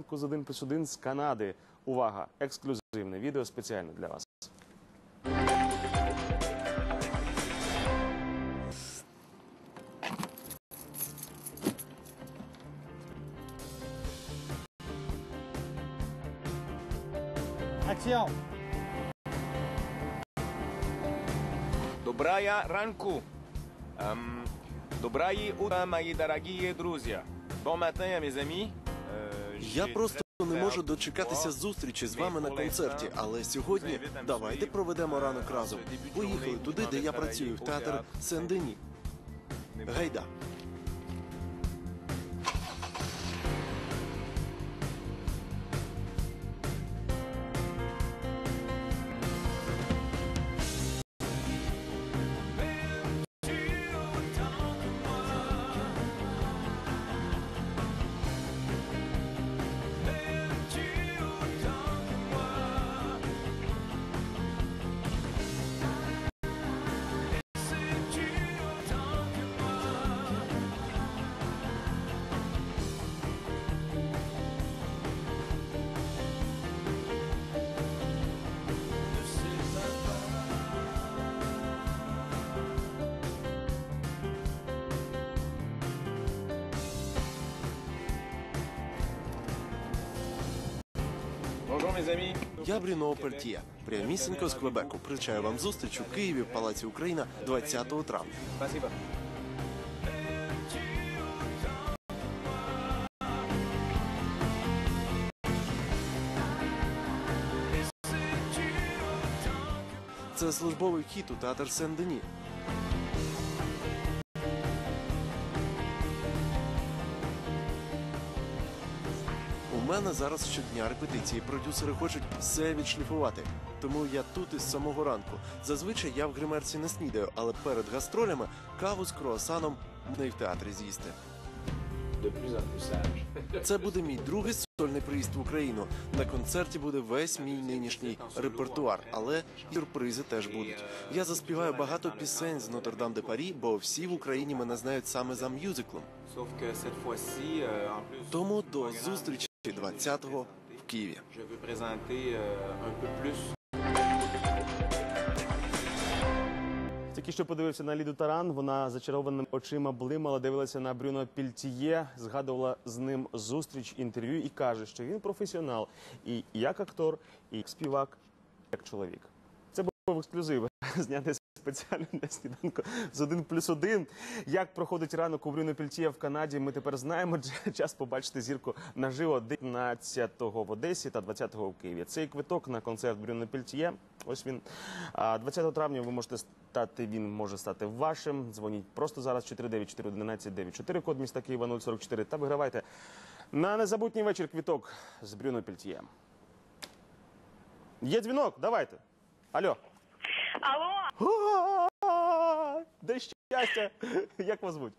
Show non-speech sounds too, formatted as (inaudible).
ранку з 1 плюс 1 з Канади. Увага! Ексклюзивне відео спеціально для вас. Action Добрая ранку. Эм, доброе утро, мои дорогие друзья. Bon matin, mes amis. Я просто не можу дочекатися зустрічі з вами на концерті. Але сьогодні давайте проведемо ранок разом. Поїхали туди, де я працюю, в театр Сен-Дені. Гайда. Я Бріно Пертія. Прямісінько з Квебеку. Причаю вам зустріч у Києві в Палаці Україна 20 травня. Це службовий вхід у театр Сен-Дені. Мене зараз щодня репетиції. Продюсери хочуть все відшліфувати. Тому я тут із самого ранку. Зазвичай я в гримерці не снідаю, але перед гастролями каву з круасаном не в театрі з'їсти. Це буде мій другий сольний приїзд в Україну. На концерті буде весь мій нинішній репертуар, але сюрпризи теж будуть. Я заспіваю багато пісень з Нотр-Дам де Парі, бо всі в Україні мене знають саме за мюзиклом. Euh, Тому до зустрічі 20-го в Києві. euh, Тільки що подивився на Ліду Таран. Вона зачарованими очима блимала, дивилася на Брюно Пільтіє, згадувала з ним зустріч, інтерв'ю і каже, що він професіонал і як актор, і як співак, як чоловік. Це був ексклюзив, (laughs) знятий спеціально для сніданку з 1 плюс 1. Як проходить ранок у Брюно Пільтіє в Канаді, ми тепер знаємо. Час побачити зірку наживо 19-го в Одесі та 20-го в Києві. Цей квиток на концерт Брюно Пільтіє. Ось він. 20 травня ви можете стати, він може стати вашим. Дзвоніть просто зараз 494 код міста Києва 044 та вигравайте на незабутній вечір квіток з Брюно Пільтіє. Є дзвінок, давайте. Алло. Алло, Де щастя? Як вас звуть?